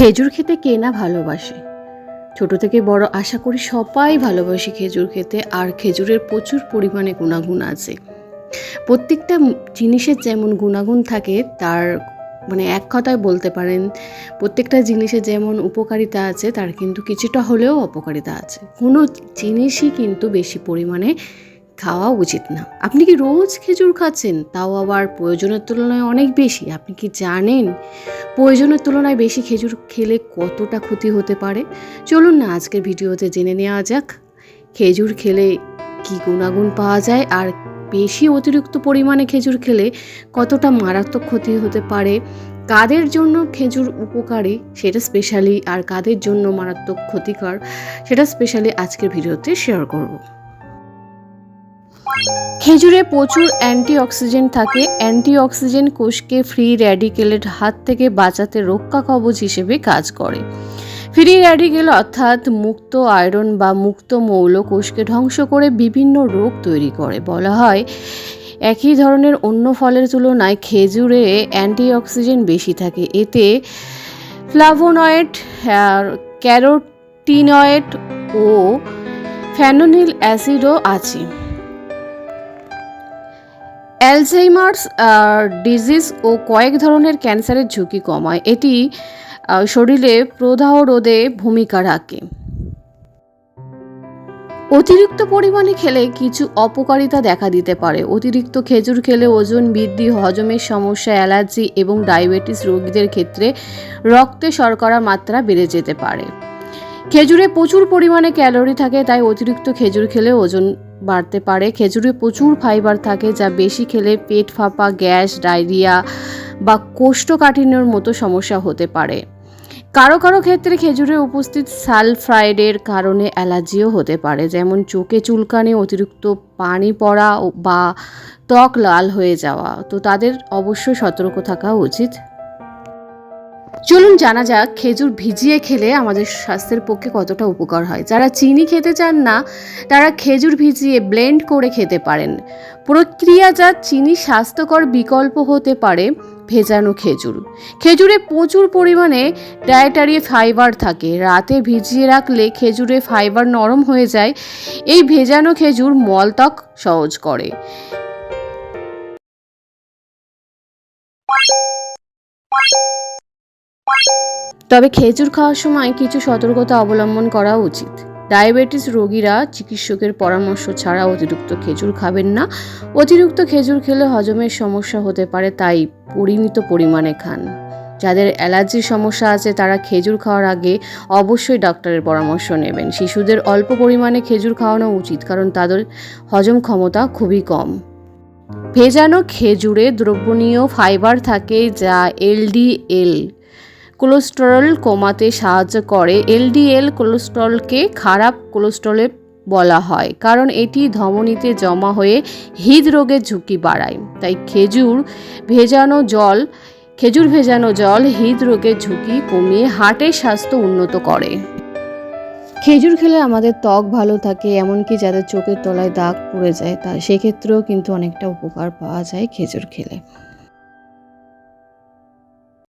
খেজুর খেতে কে না ভালোবাসে? ছোট থেকে বড় আশা করি সবাই ভালোবাসি খেজুর খেতে, আর খেজুরের প্রচুর পরিমাণে গুণাগুণ আছে। প্রত্যেকটা জিনিসের যেমন গুণাগুণ থাকে, তার মানে এক কথায় বলতে পারেন, প্রত্যেকটা জিনিসের যেমন উপকারিতা আছে, তার কিন্তু কিছুটা হলেও অপকারিতা আছে। কোনো জিনিসই কিন্তু বেশি পরিমাণে খাওয়া উচিত না। আপনি কি রোজ খেজুর খাচ্ছেন? তাও আবার প্রয়োজনের তুলনায় অনেক বেশি। আপনি কি জানেন প্রয়োজনের তুলনায় বেশি খেজুর খেলে কতটা ক্ষতি হতে পারে? চলুন না, আজকের ভিডিওতে জেনে নেওয়া যাক খেজুর খেলে কি গুণাগুণ পাওয়া যায় আর বেশি অতিরিক্ত পরিমাণে খেজুর খেলে কতটা মারাত্মক ক্ষতি হতে পারে? কাদের জন্য খেজুর উপকারী? সেটা স্পেশালি আর কাদের জন্য মারাত্মক ক্ষতিকর? সেটা স্পেশালি আজকের ভিডিওতে শেয়ার করব। খেজুরে প্রচুর অ্যান্টিঅক্সিডেন্ট থাকে। অ্যান্টিঅক্সিডেন্ট কোষকে ফ্রি র্যাডিকেলের হাত থেকে বাঁচাতে রক্ষা কবচ হিসেবে কাজ করে। ফ্রি র্যাডিকেল অর্থাৎ মুক্ত আয়রন বা মুক্ত মৌল কোষকে ধ্বংস করে বিভিন্ন রোগ তৈরি করে। বলা হয়, একই ধরনের অন্য ফলের তুলনায় খেজুরে অ্যান্টিঅক্সিডেন্ট বেশি থাকে। এতে ফ্লাভোনয়েড ক্যারোটিনয়েড ও ফ্যানোনিল অ্যাসিডও আছে। অ্যালঝেইমার্স ডিজিজ ও কয়েক ধরনের ক্যান্সারের ঝুঁকি কমায়। এটি শরীরে প্রদাহ রোধে ভূমিকা রাখে। অতিরিক্ত পরিমাণে খেলে কিছু অপকারিতা দেখা দিতে পারে। অতিরিক্ত খেজুর খেলে ওজন বৃদ্ধি, হজমের সমস্যা, অ্যালার্জি এবং ডায়াবেটিস রোগীদের ক্ষেত্রে রক্তে শর্করা মাত্রা বেড়ে যেতে পারে। খেজুরে প্রচুর পরিমাণে ক্যালোরি থাকে, তাই অতিরিক্ত খেজুর খেলে ওজন বাড়তে পারে। খেজুরে প্রচুর ফাইবার থাকে যা বেশি খেলে পেট ফাঁপা, গ্যাস, ডায়রিয়া বা কোষ্ঠকাঠিন্যর মতো সমস্যা হতে পারে। কারও কারও ক্ষেত্রে খেজুরে উপস্থিত সালফ্রাইডের কারণে অ্যালার্জিও হতে পারে, যেমন চোখে চুলকানি, অতিরিক্ত পানি পড়া বা ত্বক লাল হয়ে যাওয়া। তো তাদের অবশ্যই সতর্ক থাকা উচিত। চলুন জানা যাক খেজুর ভিজিয়ে খেলে আমাদের স্বাস্থ্যের পক্ষে কতটা উপকার হয়। যারা চিনি খেতে চান না, তারা খেজুর ভিজিয়ে ব্লেন্ড করে খেতে পারেন। প্রক্রিয়াজাত চিনি স্বাস্থ্যকর বিকল্প হতে পারে ভেজানো খেজুর। খেজুরে প্রচুর পরিমাণে ডায়েটারি ফাইবার থাকে। রাতে ভিজিয়ে রাখলে খেজুরে ফাইবার নরম হয়ে যায়। এই ভেজানো খেজুর মলত্বক সহজ করে। তবে খেজুর খাওয়ার সময় কিছু সতর্কতা অবলম্বন করা উচিত। ডায়াবেটিস রোগীরা চিকিৎসকের পরামর্শ ছাড়া অতিরিক্ত খেজুর খাবেন না। অতিরিক্ত খেজুর খেলে হজমের সমস্যা হতে পারে, তাই পরিমিত পরিমাণে খান। যাদের অ্যালার্জির সমস্যা আছে, তারা খেজুর খাওয়ার আগে অবশ্যই ডাক্তারের পরামর্শ নেবেন। শিশুদের অল্প পরিমাণে খেজুর খাওয়ানো উচিত, কারণ তাদের হজম ক্ষমতা খুবই কম। ভেজানো খেজুরে দ্রবণীয় ফাইবার থাকে, যা এলডিএল কোলেস্টেরল কমাতে সাহায্য করে। এলডিএল কোলেস্টেরলকে খারাপ কোলেস্টেরলে বলা হয়, কারণ এটি ধমনীতে জমা হয়ে হৃদরোগের ঝুঁকি বাড়ায়। তাই খেজুর ভেজানো জল, খেজুর ভেজানো জল হৃদরোগের ঝুঁকি কমিয়ে হার্টের স্বাস্থ্য উন্নত করে। খেজুর খেলে আমাদের ত্বক ভালো থাকে, এমনকি যাদের চোখের তলায় দাগ পড়ে যায়, তা সেক্ষেত্রেও কিন্তু অনেকটা উপকার পাওয়া যায় খেজুর খেলে।